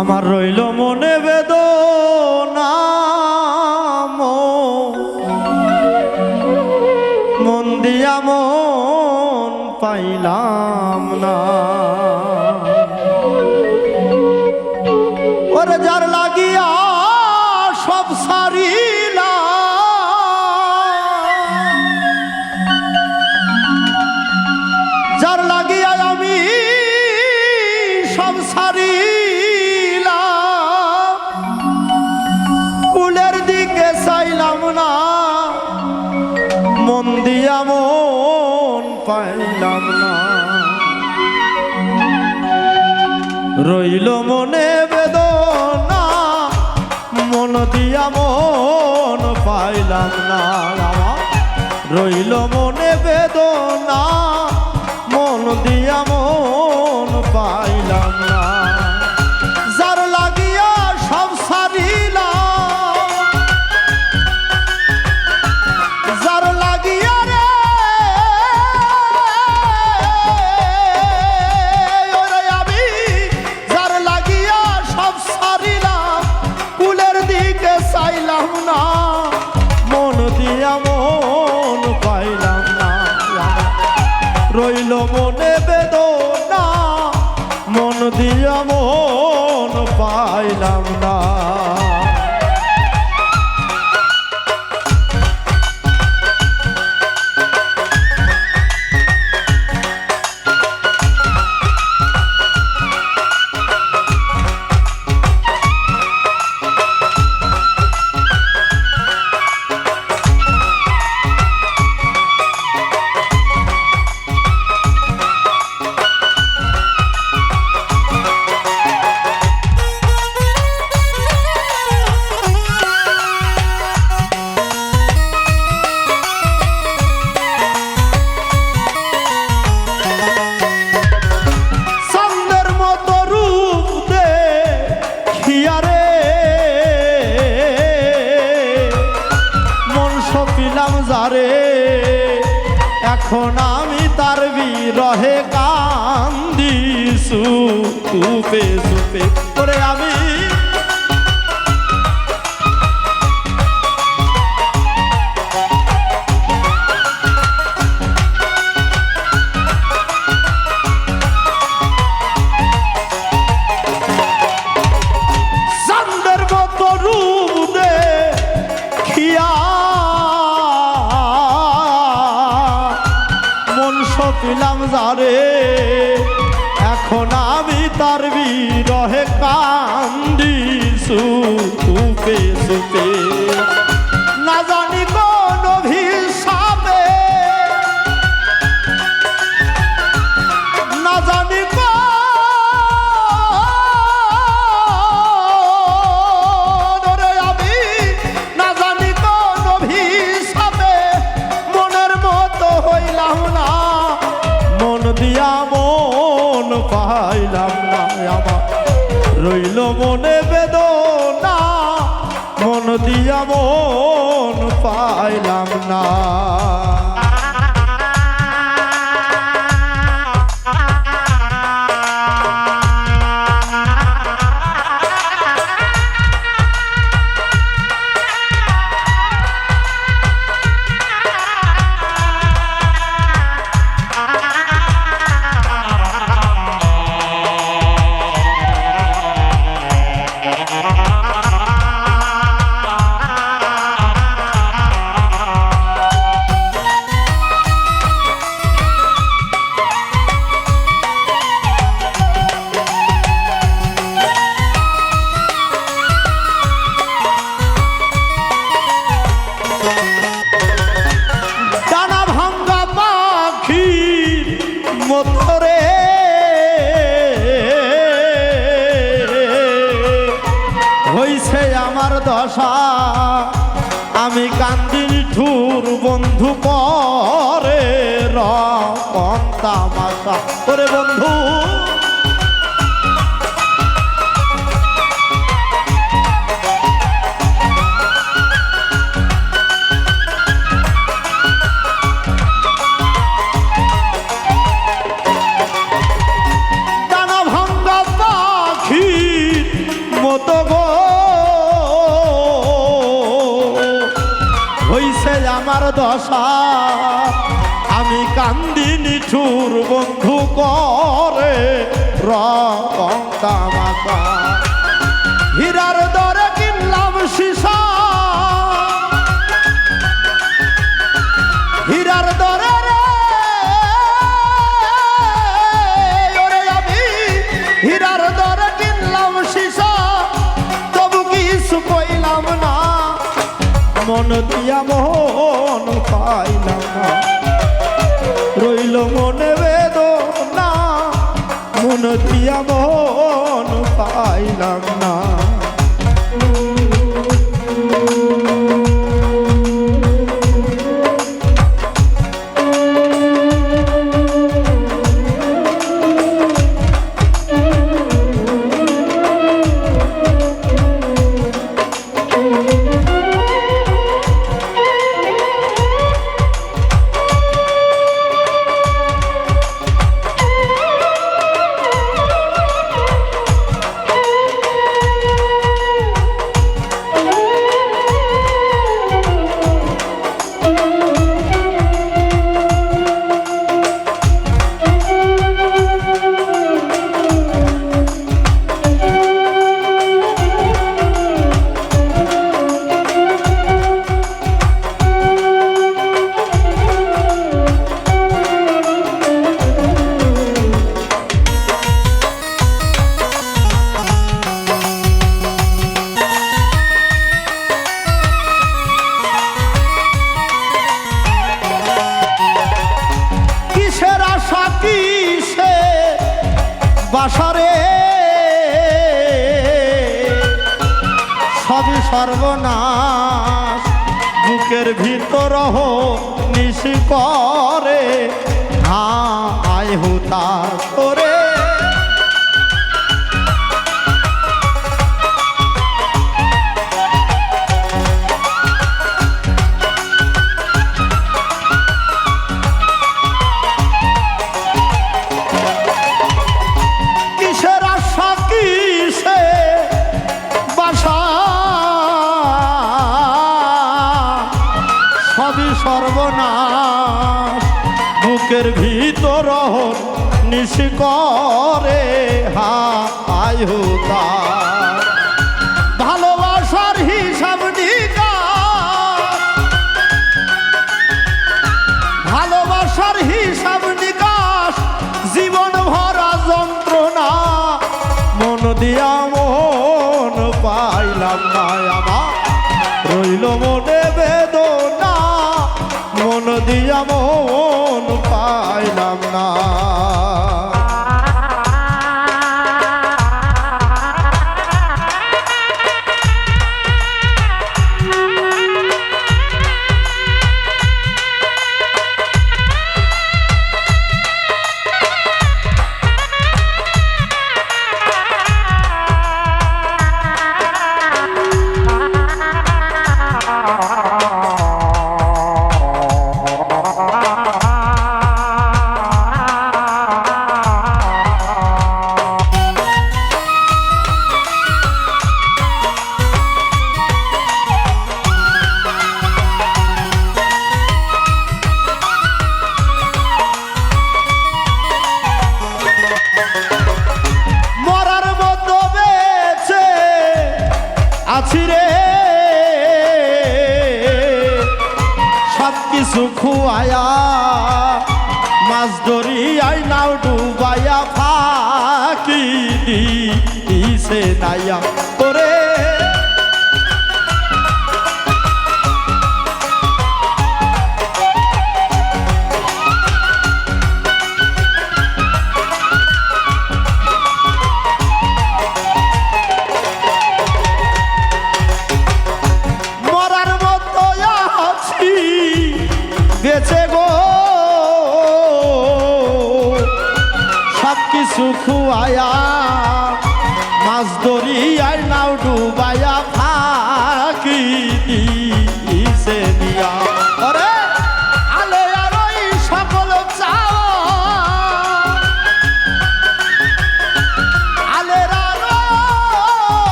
আমার রইল রইল মনে বেদনা, মন দিয়া মন পাইলাম না। রইল মনে বেদনা, মন দিয়া মন পাইলাম তার বিরহে কান্দি সুপে সুপে ওরে আমি যারে এখন আমি তার বিরহে কান্দি সুপে সুপে না আমার রইল মনে বেদনা মন দিয়া মন পাইলাম না। হইছে আমার দশা। আমি কান্দির ঠুর বন্ধু পরে রকম তামাশা ওরে বন্ধু দশা আমি কান্দি নিঠুর বন্ধু করে রং তামাশা। হীরার দরে কিনলাম সীসা। মন দিয়া মন পাইলাম রইল মনে বেদনা মন দিয়া মন পাইলাম না। সবই সর্বনাশ। বুকের ভিতর নিশি করে। আয় হুতা করে। ভিতর নিশি করে হায় ভালোবাসার হিসাব ভালোবাসার হিসাব নিকাশ, জীবন ভরা যন্ত্রণা। মন দিয়া মন পাইলাম না আমার। রইল মনে বেদনা মন দিয়া মন পাইলাম না। কিছু খুয়ায়া মাছ ধরিয়াই নাও ডুবাইয়া ফাঁকি দিছে নাইয়া।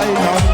I know.